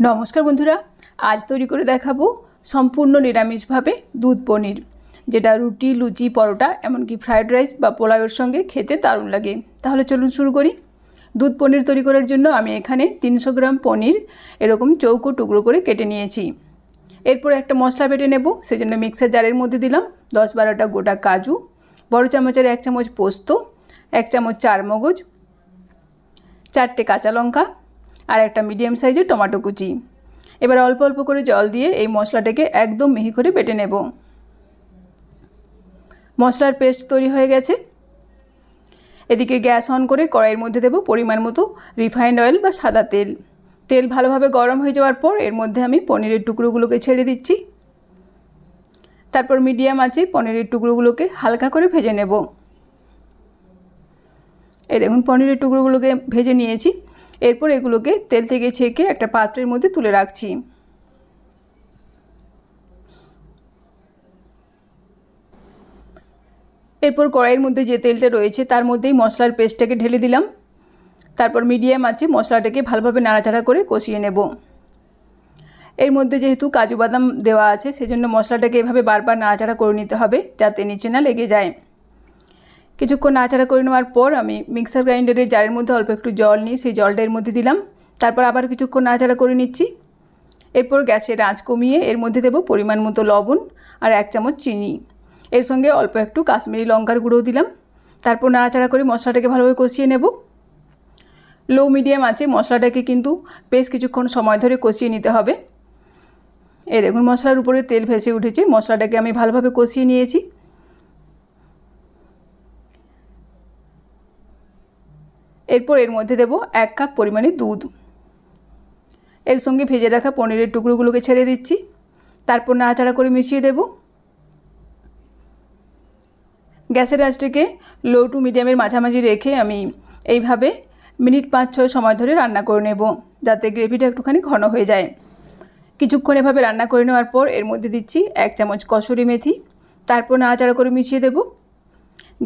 নমস্কার বন্ধুরা, আজ তৈরি করে দেখাবো সম্পূর্ণ নিরামিষভাবে দুধ পনির, যেটা রুটি, লুচি, পরোটা, এমনকি ফ্রায়েড রাইস বা পোলাওয়ের সঙ্গে খেতে দারুণ লাগে। তাহলে চলুন শুরু করি। দুধ পনির তৈরি করার জন্য আমি এখানে তিনশো গ্রাম পনির এরকম চৌকো টুকরো করে কেটে নিয়েছি। এরপর একটা মশলা বেটে নেব, সেজন্য মিক্সার জারের মধ্যে দিলাম দশ বারোটা গোটা কাজু, বড় চামচের এক চামচ পোস্ত, এক চামচ চার মগজ চারটে কাঁচা লঙ্কা আর একটা মিডিয়াম সাইজের টমেটো কুচি। এবার অল্প অল্প করে জল দিয়ে এই মশলাটাকে একদম মিহি করে বেটে নেব। মশলার পেস্ট তৈরি হয়ে গেছে। এদিকে গ্যাস অন করে কড়াইয়ের মধ্যে দেব পরিমাণ মতো রিফাইন্ড অয়েল বা সাদা তেল। তেল ভালোভাবে গরম হয়ে যাওয়ার পর এর মধ্যে আমি পনিরের টুকরোগুলোকে ছেড়ে দিচ্ছি। তারপর মিডিয়াম আছে পনিরের টুকরোগুলোকে হালকা করে ভেজে নেব। এই দেখুন, পনিরের টুকরোগুলোকে ভেজে নিয়েছি। এরপর এগুলোকে তেল থেকে ছেঁকে একটা পাত্রের মধ্যে তুলে রাখছি। এরপর কড়াইয়ের মধ্যে যে তেলটা রয়েছে তার মধ্যেই মশলার পেস্টটাকে ঢেলে দিলাম। তারপর মিডিয়াম আছে মশলাটাকে ভালোভাবে নাড়াচাড়া করে কষিয়ে নেব। এর মধ্যে যেহেতু কাজু বাদাম দেওয়া আছে, সেজন্য মশলাটাকে এভাবে বারবার নাড়াচাড়া করে নিতে হবে যাতে নিচে না লেগে যায়। কিছুক্ষণ নাড়াচাড়া করে নেওয়ার পর আমি মিক্সার গ্রাইন্ডারের জারের মধ্যে অল্প একটু জল নিয়ে সেই জলটা এর মধ্যে দিলাম। তারপর আবার কিছুক্ষণ নাড়াচাড়া করে নিচ্ছি। এরপর গ্যাসের আঁচ কমিয়ে এর মধ্যে দেবো পরিমাণ মতো লবণ আর এক চামচ চিনি। এর সঙ্গে অল্প একটু কাশ্মীরি লঙ্কার গুঁড়ো দিলাম। তারপর নাড়াচাড়া করে মশলাটাকে ভালোভাবে কষিয়ে নেব। লো মিডিয়াম আছে মশলাটাকে কিন্তু বেশ কিছুক্ষণ সময় ধরে কষিয়ে নিতে হবে। এই দেখুন, মশলার উপরে তেল ভেসে উঠেছে। মশলাটাকে আমি ভালোভাবে কষিয়ে নিয়েছি। এরপর এর মধ্যে দেব এক কাপ পরিমাণে দুধ। এর সঙ্গে ভেজে রাখা পনিরের টুকরোগুলোকে ছেড়ে দিচ্ছি। তারপর নাড়াচাড়া করে মিশিয়ে দেব। গ্যাসের আঁচটাকে লো টু মিডিয়ামের মাঝামাঝি রেখে আমি এইভাবে মিনিট পাঁচ ছয় সময় ধরে রান্না করে নেব, যাতে গ্রেভিটা একটুখানি ঘন হয়ে যায়। কিছুক্ষণ এভাবে রান্না করে নেওয়ার পর এর মধ্যে দিচ্ছি এক চামচ কসুরি মেথি। তারপর নাড়াচাড়া করে মিশিয়ে দেবো।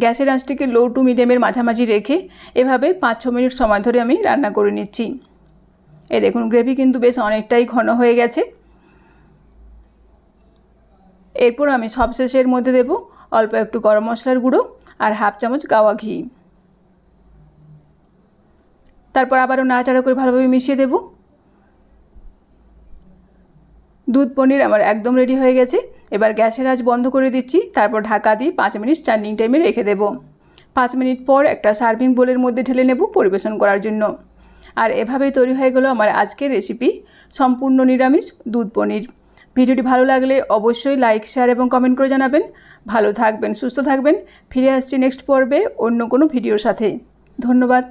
গ্যাসের আঁচটিকে লো টু মিডিয়ামের মাঝামাঝি রেখে এভাবে পাঁচ ছ মিনিট সময় ধরে আমি রান্না করে নিচ্ছি। এ দেখুন গ্রেভি কিন্তু বেশ অনেকটাই ঘন হয়ে গেছে। এরপর আমি সবশেষের মধ্যে দেব অল্প একটু গরম মশলার গুঁড়ো আর হাফ চামচ গাওয়া ঘি। তারপর আবারও নাড়াচাড়া করে ভালোভাবে মিশিয়ে দেব। দুধ পনির আমার একদম রেডি হয়ে গেছে। এবার গ্যাসের আঁচ বন্ধ করে দিচ্ছি, তারপর ঢাকা দিয়ে পাঁচ মিনিট স্ট্যান্ডিং টাইমে রেখে দেব। পাঁচ মিনিট পর একটা সার্ভিং বোলের মধ্যে ঢেলে নেব পরিবেশন করার জন্য। আর এভাবেই তৈরি হয়ে গেল আমার আজকের রেসিপি সম্পূর্ণ নিরামিষ দুধ পনির। ভিডিওটি ভালো লাগলে অবশ্যই লাইক শেয়ার এবং কমেন্ট করে জানাবেন। ভালো থাকবেন, সুস্থ থাকবেন। ফিরে আসছি নেক্সট পর্বে অন্য কোনো ভিডিওর সাথে। ধন্যবাদ।